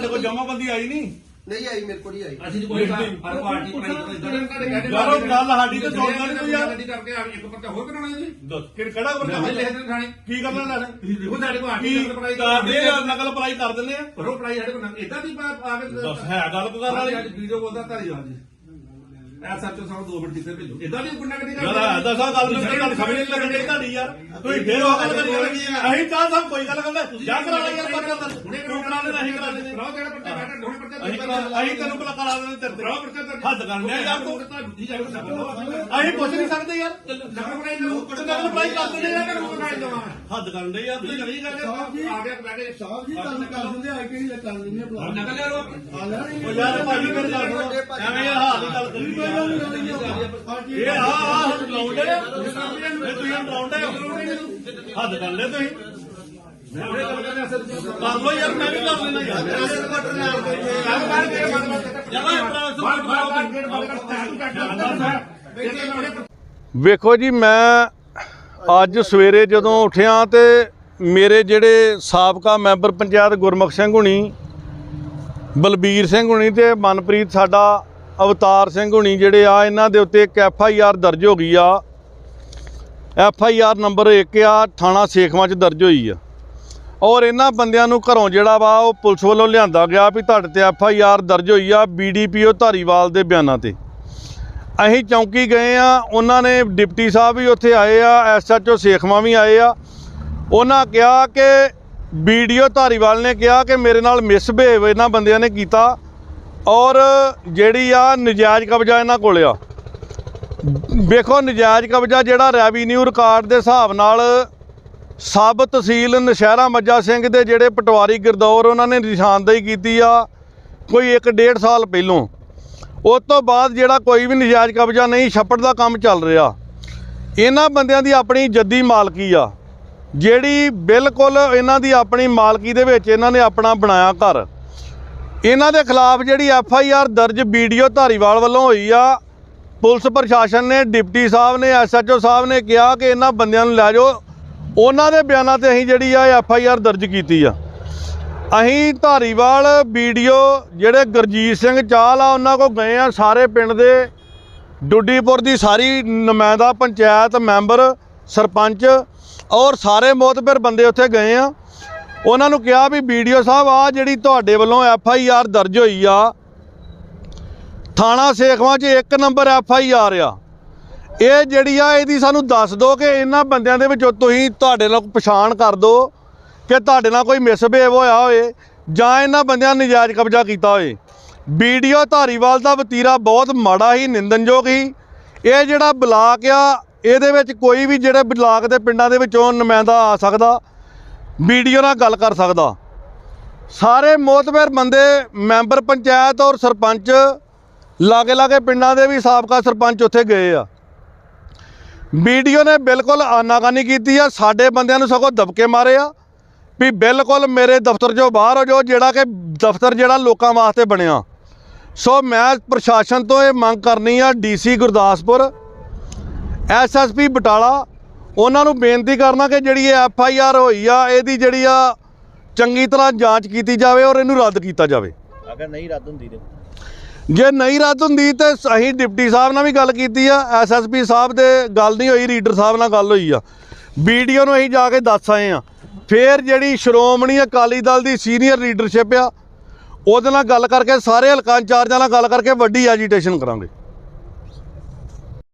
ਤੁਹਾਡੇ ਕੋਲ ਜਮਾਬੰਦੀ ਆਈ ਨਹੀਂ। ਨਹੀਂ ਆਈ ਮੇਰੇ ਕੋਲ ਨਹੀਂ ਆਈ। ਅਸੀਂ ਕੋਈ ਹਰ ਪਾਰਟੀ ਬਣਾਈ ਤਾਂ ਇਦਾਂ ਯਾਰੋ ਗੱਲ ਸਾਡੀ ਤੇ ਸੁਣਦਾ ਨਹੀਂ ਕੋਈ ਯਾਰ ਗੱਡੀ ਕਰਕੇ ਆ ਇੱਕ ਪਰਚਾ ਹੋਰ ਕਰਾਉਣਾ ਜੀ। ਦੱਸ ਕਿ ਕਿਹੜਾ ਬੰਦਾ ਲਿਖ ਦੇ ਥਾਣੇ। ਕੀ ਕਰਨਾ ਤੁਸੀਂ ਦੇਖੋ ਸਾਡੇ ਕੋਲ ਆਰਟੀ ਨਕਲ ਪੜਾਈ ਕਰਦੇ ਆ ਨਕਲ ਪੜਾਈ ਕਰ ਦਿੰਦੇ ਆ। ਕਰੋ ਪੜਾਈ ਸਾਡੇ ਕੋਲ ਇਦਾਂ ਦੀ ਆ ਕੇ ਦੱਸ ਹੈ ਗੱਲ ਕਰਨ ਵਾਲੀ? ਅੱਜ ਵੀਡੀਓ ਬੋਲਦਾ ਧਾਰੀਵਾਲ ਜੀ। ਐ ਸੱਚੋ ਸਾਨੂੰ 2 ਮਿੰਟ ਕਿੱਥੇ ਭੇਜੋ। ਇਦਾਂ ਦੀ ਗੁੰਡਾ ਗੱਡੀ ਯਾਰ ਹੈ ਦੱਸਾਂ ਗੱਲ ਨੂੰ ਗੱਲ ਸਮਝ ਨਹੀਂ ਲੱਗਣੀ ਤੁਹਾਡੀ ਯਾਰ। ਤੁਸੀਂ ਫੇਰ ਉਹ ਗੱਲ ਕਰੀ ਲੱਗੀ ਅਸੀਂ ਤਾਂ ਸਭ ਕੋਈ ਗੱਲ ਕਰਦੇ। ਜਾਂ ਕਰਾ ਲੈ ਯਾਰ ਪਰਚਾ ਦਰਜ ਤੂੰ ਕਰਾ ਲੈ ਅਸੀਂ ਕਰਾ ਲੈਂਦੇ ਕਰਾਓ ਜਿਹੜਾ ਪਰਚਾ ਬੈਠਾ ਦੋਨੇ ਪਰਚਾ ਅਸੀਂ ਕਰਾ ਅਸੀਂ ਤੈਨੂੰ ਭਲਾ ਕਰਾ ਦੇਣੇ ਤੇਰੇ ਤੇ। ਕਰਾਓ ਪਰਚਾ ਦਰਜ। ਹੱਦ ਕਰ ਲਿਆ ਯਾਰ ਤੂੰ। ਦੂਜੀ ਜਾ ਕੇ ਨਕਲ ਅਸੀਂ ਪੁੱਛ ਨਹੀਂ ਸਕਦੇ ਯਾਰ। ਨਕਲ ਬਣਾਈ ਕਰ ਦਿੰਦੇ ਲਵਾਂ ਹੱਦ ਕਰਨ ਦੇ ਯਾਰ ਤੁਸੀਂ ਕਰੀ ਜਾਂਦੇ ਹੋ। ਆ ਗਿਆ ਬੈ ਕੇ। ਸਾਹਿਬ ਜੀ ਤੁਹਾਨੂੰ ਕਰ ਦਿੰਦੇ ਆ ਕਿਹੜੀ ਕਰ ਦਿੰਦੇ ਆ ਲੈ ਆ ਯਾਰ ਭਾਜੀ ਮੇਰੀ ਐਵੇਂ ਯਾਰ ਹਾਲ ਦੀ ਗੱਲ ਕਰੀ। ਇਹ ਆ ਆ ਹੁਣ ਲਾਉਂਦੇ ਆ? ਇਹ ਤੁਸੀਂ ਹੁਣ ਲਾਉਂਦੇ ਆ ਹੱਦ ਕਰ ਲੈ ਤੁਸੀਂ। ਮੈਂ ਉਹਨੇ ਗੱਲ ਕਰਨੇ ਅਸਲ ਕਰ ਲੋ ਯਾਰ। ਮੈਂ ਵੀ ਕਰ ਲੈਣਾ ਯਾਰ ਗੱਲ ਕਰ ਕੇ ਬਾਰ ਬਾਰ ਬਾਰ ਗੇਟ ਬੰਦ ਕਰ ਸਟੈਂਡ ਕਰ ਵੇਖੋ ਜੀ ਮੈਂ ਅੱਜ ਸਵੇਰੇ ਜਦੋਂ ਉੱਠਿਆ ਤੇ ਮੇਰੇ ਜਿਹੜੇ ਸਾਬਕਾ ਮੈਂਬਰ ਪੰਚਾਇਤ ਗੁਰਮੁਖ ਸਿੰਘ ਹੁਣੀ ਬਲਬੀਰ ਸਿੰਘ ਹੁਣੀ ਤੇ ਮਨਪ੍ਰੀਤ ਸਾਡਾ ਅਵਤਾਰ ਸਿੰਘ ਹੁਣੀ ਜਿਹੜੇ ਆ, ਇਹਨਾਂ ਦੇ ਉੱਤੇ ਇੱਕ ਐਫ ਆਈ ਆਰ ਦਰਜ ਹੋ ਗਈ ਆ। ਐਫ ਆਈ ਆਰ ਨੰਬਰ 1 ਆ, ਥਾਣਾ ਸੇਖਵਾਂ ਚ ਦਰਜ ਹੋਈ ਆ। ਔਰ ਇਹਨਾਂ ਬੰਦਿਆਂ ਨੂੰ ਘਰੋਂ ਜਿਹੜਾ ਵਾ, ਉਹ ਪੁਲਿਸ ਵੱਲੋਂ ਲਿਆਂਦਾ ਗਿਆ ਵੀ ਤੁਹਾਡੇ ਤੇ ਐਫ ਆਈ ਆਰ ਦਰਜ ਹੋਈ ਆ ਬੀਡੀਪੀਓ ਧਾਰੀਵਾਲ ਦੇ ਬਿਆਨਾਂ ਤੇ। ਅਸੀਂ ਚੌਂਕੀ ਗਏ ਆ, ਉਹਨਾਂ ਨੇ ਡਿਪਟੀ ਸਾਹਿਬ ਵੀ ਉੱਥੇ ਆਏ ਆ ਐਸਐਚਓ ਸੇਖਵਾਂ ਵੀ ਆਏ ਆ। ਉਹਨਾਂ ਕਿਹਾ ਕਿ ਵੀਡੀਓ ਧਾਰੀਵਾਲ ਨੇ ਕਿਹਾ ਕਿ ਮੇਰੇ ਨਾਲ ਮਿਸਬਿਹੇਵ ਇਹਨਾਂ ਬੰਦਿਆਂ ਨੇ ਕੀਤਾ। ਔਰ ਜਿਹੜੀ ਆ ਨਜਾਇਜ਼ ਕਬਜ਼ਾ ਇਹਨਾਂ ਕੋਲ ਆ। ਵੇਖੋ, ਨਜਾਇਜ਼ ਕਬਜ਼ਾ ਜਿਹੜਾ ਰੈਵਨਿਊ ਰਿਕਾਰਡ ਦੇ ਹਿਸਾਬ ਨਾਲ ਸਬ ਤਹਿਸੀਲ ਨਸ਼ਹਿਰਾ ਮੱਜਾ ਸਿੰਘ ਦੇ ਜਿਹੜੇ ਪਟਵਾਰੀ ਗਿਰਦੌਰ ਉਹਨਾਂ ਨੇ ਨਿਸ਼ਾਨਦੇਹੀ ਕੀਤੀ ਆ ਕੋਈ 1.5 ਸਾਲ ਪਹਿਲੋਂ। ਉਸ ਤੋਂ ਬਾਅਦ ਜਿਹੜਾ ਕੋਈ ਵੀ ਨਜਾਇਜ਼ ਕਬਜ਼ਾ ਨਹੀਂ, ਛੱਪੜ ਦਾ ਕੰਮ ਚੱਲ ਰਿਹਾ। ਇਹਨਾਂ ਬੰਦਿਆਂ ਦੀ ਆਪਣੀ ਜੱਦੀ ਮਾਲਕੀ ਆ। ਜਿਹੜੀ ਬਿਲਕੁਲ ਇਹਨਾਂ ਦੀ ਆਪਣੀ ਮਾਲਕੀ ਦੇ ਵਿੱਚ ਇਹਨਾਂ ਨੇ ਆਪਣਾ ਬਣਾਇਆ ਘਰ। ਇਹਨਾਂ ਦੇ ਖਿਲਾਫ ਜਿਹੜੀ ਐਫ ਆਈ ਆਰ ਦਰਜ ਵੀਡੀਓ ਧਾਰੀਵਾਲ ਵੱਲੋਂ ਹੋਈ ਆ, ਪੁਲਿਸ ਪ੍ਰਸ਼ਾਸਨ ਨੇ, ਡਿਪਟੀ ਸਾਹਿਬ ਨੇ, ਐਸ ਐਚ ਓ ਸਾਹਿਬ ਨੇ ਕਿਹਾ ਕਿ ਇਹਨਾਂ ਬੰਦਿਆਂ ਨੂੰ ਲੈ ਜਾਓ। ਉਹਨਾਂ ਦੇ ਬਿਆਨਾਂ ਤੇ ਅਸੀਂ ਜਿਹੜੀ ਆ ਐਫ ਆਈ ਆਰ ਦਰਜ ਕੀਤੀ ਆ। ਅਸੀਂ ਧਾਰੀਵਾਲ ਵੀਡੀਓ ਜਿਹੜੇ ਗੁਰਜੀਤ ਸਿੰਘ ਚਾਹਲ ਆ, ਉਹਨਾਂ ਕੋ ਗਏ ਆ ਸਾਰੇ ਪਿੰਡ ਦੇ। ਡੁੱਡੀਪੁਰ ਦੀ ਸਾਰੀ ਨੁਮਾਇੰਦਾ ਪੰਚਾਇਤ ਮੈਂਬਰ, ਸਰਪੰਚ ਔਰ ਸਾਰੇ ਮੋਤਬਰ ਬੰਦੇ ਉੱਥੇ ਗਏ ਆ। ਉਹਨਾਂ ਨੂੰ ਕਿਹਾ ਵੀ ਵੀਡੀਓ ਸਾਹਿਬ ਆ ਜਿਹੜੀ ਤੁਹਾਡੇ ਵੱਲੋਂ ਐਫ ਆਈ ਆਰ ਦਰਜ ਹੋਈ ਆ, ਥਾਣਾ ਸੇਖਵਾਂ 'ਚ ਇੱਕ ਨੰਬਰ ਐਫ ਆਈ ਆਰ ਆ। ਇਹ ਜਿਹੜੀ ਆ, ਇਹਦੀ ਸਾਨੂੰ ਦੱਸ ਦਿਓ ਕਿ ਇਹਨਾਂ ਬੰਦਿਆਂ ਦੇ ਵਿੱਚੋਂ ਤੁਸੀਂ ਤੁਹਾਡੇ ਨਾਲ ਪਛਾਣ ਕਰ ਦਿਓ ਕਿ ਤੁਹਾਡੇ ਨਾਲ ਕੋਈ ਮਿਸਬਿਹੇਵ ਹੋਇਆ ਹੋਏ ਜਾਂ ਇਹਨਾਂ ਬੰਦਿਆਂ ਨੇ ਨਜਾਇਜ਼ ਕਬਜ਼ਾ ਕੀਤਾ ਹੋਏ ਵੀਡੀਓ ਧਾਰੀਵਾਲ ਦਾ ਵਤੀਰਾ ਬਹੁਤ ਮਾੜਾ ਹੀ ਨਿੰਦਨਯੋਗ ਹੀ ਇਹ ਜਿਹੜਾ ਬਲਾਕ ਆ, ਇਹਦੇ ਵਿੱਚ ਕੋਈ ਵੀ ਜਿਹੜੇ ਬਲਾਕ ਦੇ ਪਿੰਡਾਂ ਦੇ ਵਿੱਚੋਂ ਨੁਮਾਇੰਦਾ ਆ ਸਕਦਾ। ਵੀਡੀਓ ਨਾਲ ਗੱਲ ਕਰ ਸਕਦਾ। ਸਾਰੇ ਮੋਤਬਰ ਬੰਦੇ, ਮੈਂਬਰ ਪੰਚਾਇਤ ਔਰ ਸਰਪੰਚ ਲਾਗੇ ਲਾਗੇ ਪਿੰਡਾਂ ਦੇ ਵੀ ਸਾਬਕਾ ਸਰਪੰਚ ਉੱਥੇ ਗਏ ਆ। ਵੀਡੀਓ ਨੇ ਬਿਲਕੁਲ ਆਨਾਕਾਨੀ ਕੀਤੀ ਆ, ਸਾਡੇ ਬੰਦਿਆਂ ਨੂੰ ਸਗੋਂ ਦਬਕੇ ਮਾਰੇ ਆ ਵੀ ਬਿਲਕੁਲ ਮੇਰੇ ਦਫ਼ਤਰ ਚੋਂ ਬਾਹਰ ਹੋ ਜਾਓ, ਜਿਹੜਾ ਕਿ ਦਫ਼ਤਰ ਜਿਹੜਾ ਲੋਕਾਂ ਵਾਸਤੇ ਬਣਿਆ। ਸੋ ਮੈਂ ਪ੍ਰਸ਼ਾਸਨ ਤੋਂ ਇਹ ਮੰਗ ਕਰਨੀ ਆ, ਡੀਸੀ ਗੁਰਦਾਸਪੁਰ ਐਸਐਸਪੀ ਬਟਾਲਾ ਉਹਨਾਂ ਨੂੰ ਬੇਨਤੀ ਕਰਨਾ ਕਿ ਜਿਹੜੀ ਇਹ ਐਫ ਆਈ ਆਰ ਹੋਈ ਆ ਇਹਦੀ ਜਿਹੜੀ ਆ ਚੰਗੀ ਤਰ੍ਹਾਂ ਜਾਂਚ ਕੀਤੀ ਜਾਵੇ ਔਰ ਇਹਨੂੰ ਰੱਦ ਕੀਤਾ ਜਾਵੇ। ਅਗਰ ਨਹੀਂ ਰੱਦ ਹੁੰਦੀ ਤੇ? ਜੇ ਨਹੀਂ ਰੱਦ ਹੁੰਦੀ ਤੇ ਅਸੀਂ ਡਿਪਟੀ ਸਾਹਿਬ ਨਾਲ ਵੀ ਗੱਲ ਕੀਤੀ ਆ ਐਸਐਸਪੀ ਸਾਹਿਬ ਦੇ ਗੱਲ ਨਹੀਂ ਹੋਈ ਰੀਡਰ ਸਾਹਿਬ ਨਾਲ ਗੱਲ ਹੋਈ ਆ। ਵੀਡੀਓ ਨੂੰ ਅਸੀਂ ਜਾ ਕੇ ਦੱਸ ਆਏ ਆ। ਫੇਰ ਜਿਹੜੀ ਸ਼੍ਰੋਮਣੀ ਅਕਾਲੀ ਦਲ ਦੀ ਸੀਨੀਅਰ ਲੀਡਰਸ਼ਿਪ ਆ ਉਹਦੇ ਨਾਲ ਗੱਲ ਕਰਕੇ ਸਾਰੇ ਹਲਕਾ ਇੰਚਾਰਜਾਂ ਨਾਲ ਗੱਲ ਕਰਕੇ ਵੱਡੀ ਐਜੀਟੇਸ਼ਨ ਕਰਾਂਗੇ।